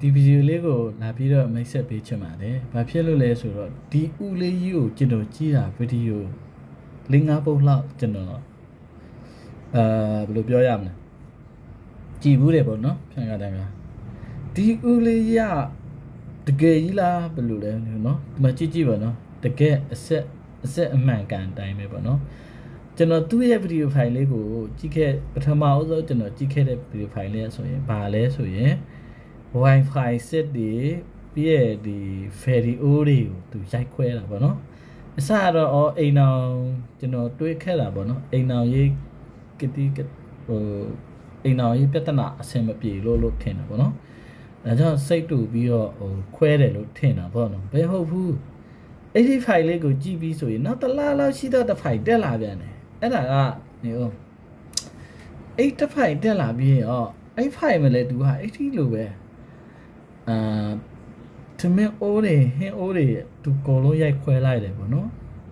ဒီဗီဒီယိုလေးကိုလာပြီးတော့မိတ်ဆက်ပေးချင်ပါတယ်။ဘာဖြစ်လို့လဲဆိုတော့ဒီဥလေးကြီးကိုကျွန်တော်ကြည့်တာဗီဒီယို၄၅ပုတ်လောက်ကျွန်တော်အာဘယ်လိုပြောရမလဲ။ကြည်ဘူးတယ်ပေါ့နော်ဖြန်ကတိုင်းကဒီဥလေးကြီးကတကယ်ကြီးလားဘယ်လိုလဲနော်ဒီမှာကြည့်ကြည့်ပါနော်တကယ်အဆက်အဆက်အမှန်ကန်အတိုင်းပဲပေါ့နော်ကျွန်တော်သူ့ရဲ့ဗီဒီယိုဖိုင်လေးကိုကြည့်ခဲ့ပထမအဆုံးကျွန်တော်ကြည့်ခဲ့တဲ့ဗီဒီယိုဖိုင်လေးဆိုရင်ဘာလဲဆိုရင် Wi-Fi set တွေပြီးရဲ့ဒီ Ferry-O တွေကိုသူရိုက်ခွဲတာပေါ့နော်အစကတော့အော်အိမ်အောင်ကျွန်တော်တွေးခဲ့တာပေါ့နော်အိမ်အောင်ရေးကတိကဟိုအိမ်အောင်ရေးပြဿနာအဆင်မပြေလို့လို့ထင်တာပေါ့နော်ဒါကြောင့်စိတ်တူပြီးတော့ဟိုခွဲတယ်လို့ထင်တာပေါ့နော်ဘယ်ဟုတ်ဘူးအဲ့ဒီ file လေးကိုကြည့်ပြီးဆိုရင်နောက်တစ်လားလောက်ရှိတော့တစ် file တက်လာပြန်တယ်အဲ့ဒါကနေဦးအဲ့တစ် file တက်လာပြီးရင်အော်အဲ့ file မလဲသူဟာအဲ့ဒီလိုပဲ အာတမင်အိုးတွေဟင်းအိုးတွေသူကောလုံးရိုက်ခွဲလိုက်တယ်ပေါ့နော်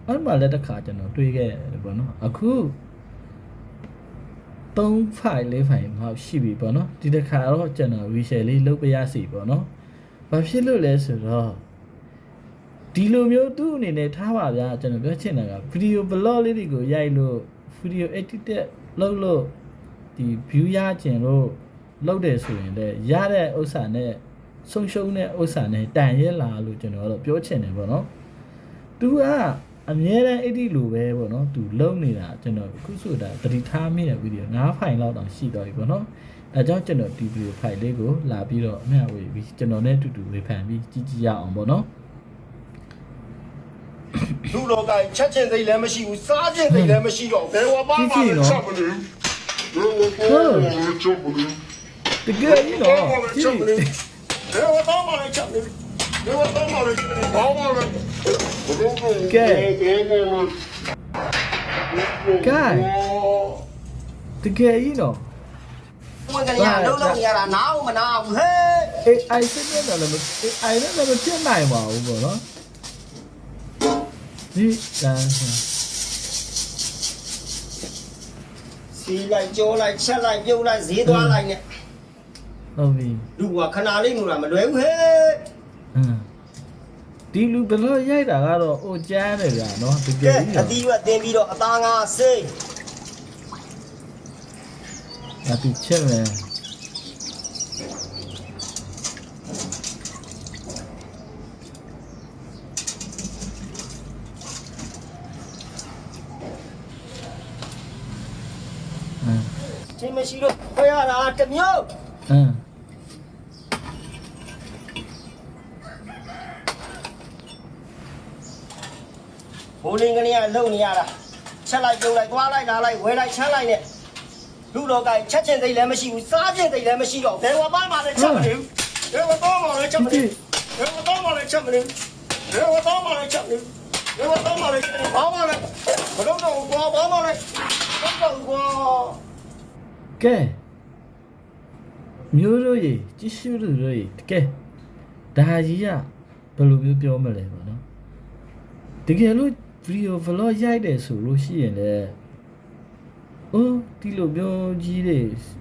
အဲ့မှာလည်းတစ်ခါကျွန်တော်တွေးခဲ့တယ်ပေါ့နော်အခု3 file 4 file မှရှိပြီပေါ့နော်ဒီတစ်ခါတော့ကျွန်တော် reshare လေးလုပ်ပြရစီပေါ့နော်ဘာဖြစ်လို့လဲဆိုတော့ဒီလိုမျိုးသူ့အနေနဲ့ထားပါဗျာကျွန်တော်ပြောချင်တာကဗီဒီယိုဘလော့လေးတွေကိုရိုက်လို့ဗီဒီယို edit လုပ်လို့ဒီ view ရကျင်လို့လုပ်တယ်ဆိုရင်လည်းရတဲ့ဥစ္စာနဲ့ ဆုံးရှုံးတဲ့ဥစ္စာနဲ့တန်ရဲလာလို့ကျွန်တော်တော့ပြောချင်တယ်ပေါ့နော်။ तू ကအမြဲတမ်းအဲ့ဒီလိုပဲပေါ့နော်။ तू လုံနေတာကျွန်တော်အခုဆိုတာတတိထားမိတဲ့ဗီဒီယို9ဖိုင်လောက်တောင်ရှိသွားပြီပေါ့နော်။အဲကြောင့်ကျွန်တော်ဒီဗီဒီယိုဖိုင်လေးကိုလာပြီးတော့အမျှဝေပြီးကျွန်တော်နဲ့အတူတူဝေဖန်ပြီးကြည့်ကြည့်ရအောင်ပေါ့နော်။လူလောကချက်ချင်းသိလည်းမရှိဘူးစားချင်းသိလည်းမရှိတော့ဘယ်ဝပါမှလည်းချက်မလို့တကယ်ကြီးတော့ကြည့်ဘယ်ဝပါမှလည်းချက်မလို့ဘယ်ဝပါမှလည်းဘာမှလည်းကဲကဲတကယ်ကြီးတော့ ဝင်ကြရလုံးလုံးနေရတာနားဦးမနာဘူးဟဲ့ AI စစ်တဲ့လည်းမ AI နဲ့လည်းမဖြစ်နိုင်ပါဘူးပေါ့နော်ဒီလမ်းစီလိုက်ကြောလိုက်ချက် ဟုတ်ပြီလူကခဏလေးလို့လားမလွယ်ဘူးဟဲ့ဟမ်ဒီလူဘလို့ရိုက်တာကတော့အိုကျန်းတယ်ဗျာနော်တကကဲယ်ကြီးအတော့တီးရွက်တင်ပြီးတော့အသားငါစိတ်အတူချက်မယ်ဟမ်ချင်းမရှိတော့ခွဲရတာတစ်မျိုးဟမ် ဘိုးလင်းကနေကလုံနေရတာချက်လိုက်ပြုတ်လိုက်သွားလိုက်လာလိုက်ဝဲလိုက်ချမ်းလိုက်နဲ့လူတော့ကချက်ချင်းသိလည်းမရှိဘူးစားချင်းသိလည်းမရှိတော့ဘယ်ဝပါမှလည်းချက်မလို့ဘယ်ဝပါမှလည်းချက်မကြလို့ည့်ဘယ်ဝပါမှလည်းချက်မလို့ဘယ်ဝပါမှလည်းချက်မလို့ဘယ်ဝပါမှလည်းဘာမှလည်းမလုပ်တော့ဘူးကွာဘာမှလည်းမလုပ်တော့ဘူးကွာကဲမျိုးတို့ရေကြည့်ရှုလို့တို့ရေတကယ်ဒါကြီးကဘယ်လိုမျိုးပြောမလဲပေါ့နော်တကယ်လို့ ဗီဒီယို vlog ရိုက်တယ်ဆိုလို့ရှိရင်လည်းအိုးဒီလိုမျိုးကြီးတွေ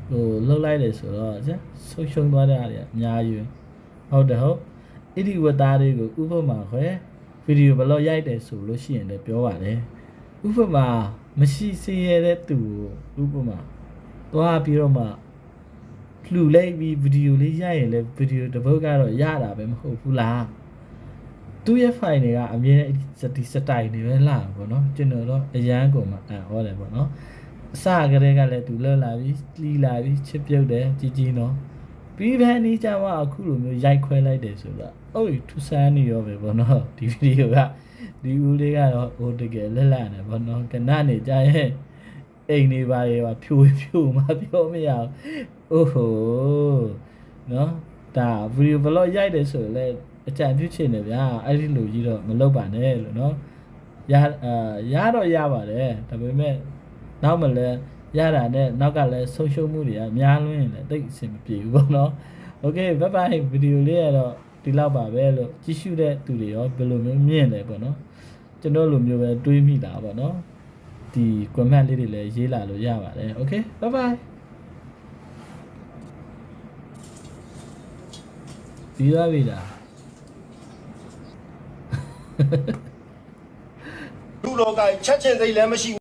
ဟိုလောက်လိုက်တယ်ဆိုတော့ဇာဆုံးရှုံးသွားတဲ့အားတွေအများကြီးပဲဟုတ်တယ်ဟုတ်အဲ့ဒီဝတ်သားတွေကိုဥပမာခွဲဗီဒီယို vlog ရိုက်တယ်ဆိုလို့ရှိရင်လည်းပြောပါတယ်ဥပမာမရှိစေရတဲ့သူကိုဥပမာသွားပြီးတော့မှလှူလိုက်ပြီးဗီဒီယိုလေးရိုက်ရင်လည်းဗီဒီယိုတစ်ပုတ်ကတော့ရတာပဲမဟုတ်ဘူးလား သူ့ရဲ့ file တွေကအမြဲစတီစတိုင်တွေပဲလာပေါ့နော်ကျွန်တော်တော့အရန်ကုန်မှာအံ့ဩတယ်ပေါ့နော်အစကတည်းကလည်းသူလွတ်လာပြီးလီလာပြီးချစ်ပြုတ်တယ်ကြီးကြီးနော်ပြီးဖန်နေကြမှာအခုလိုမျိုးရိုက်ခွဲလိုက်တယ်ဆိုတော့အိုးထူဆန်းနေရောပဲပေါ့နော်ဒီဗီဒီယိုကဒီဦးလေးကတော့ဟိုတကယ်လက်လက်နေပေါ့နော်ကနနေကြရဲ့အိမ်နေပါရဲ့ပါဖြိုဖြိုမပြောမရဘူးအိုးဟိုနော်ဒါဗီဒီယိုဘလော့ရိုက်တယ်ဆိုလည်း အကြံပြုချင်တယ်ဗျာအဲ့ဒီလိုကြီးတော့မလုပ်ပါနဲ့လို့နော်ရအာရတော့ရပါတယ်ဒါပေမဲ့နောက်မလဲရတာနဲ့နောက်ကလည်းဆုံးရှုံးမှုတွေကများလွန်းရင်လည်းတိတ်အဆင်မပြေဘူးပေါ့နော်โอเคဘိုင်ဘိုင်ဗီဒီယိုလေးကတော့ဒီလောက်ပါပဲလို့ကြည့်ရှုတဲ့သူတွေရောဘယ်လိုမျိုးမြင်လဲပေါ့နော်ကျွန်တော်လိုမျိုးပဲတွေးမိတာပေါ့နော်ဒီ comment လေးတွေလည်းရေးလာလို့ရပါတယ်โอเคဘိုင်ဘိုင် ပြီးသွားပြီလား လူလောကချက်ချင်းသိလည်းမရှိဘူး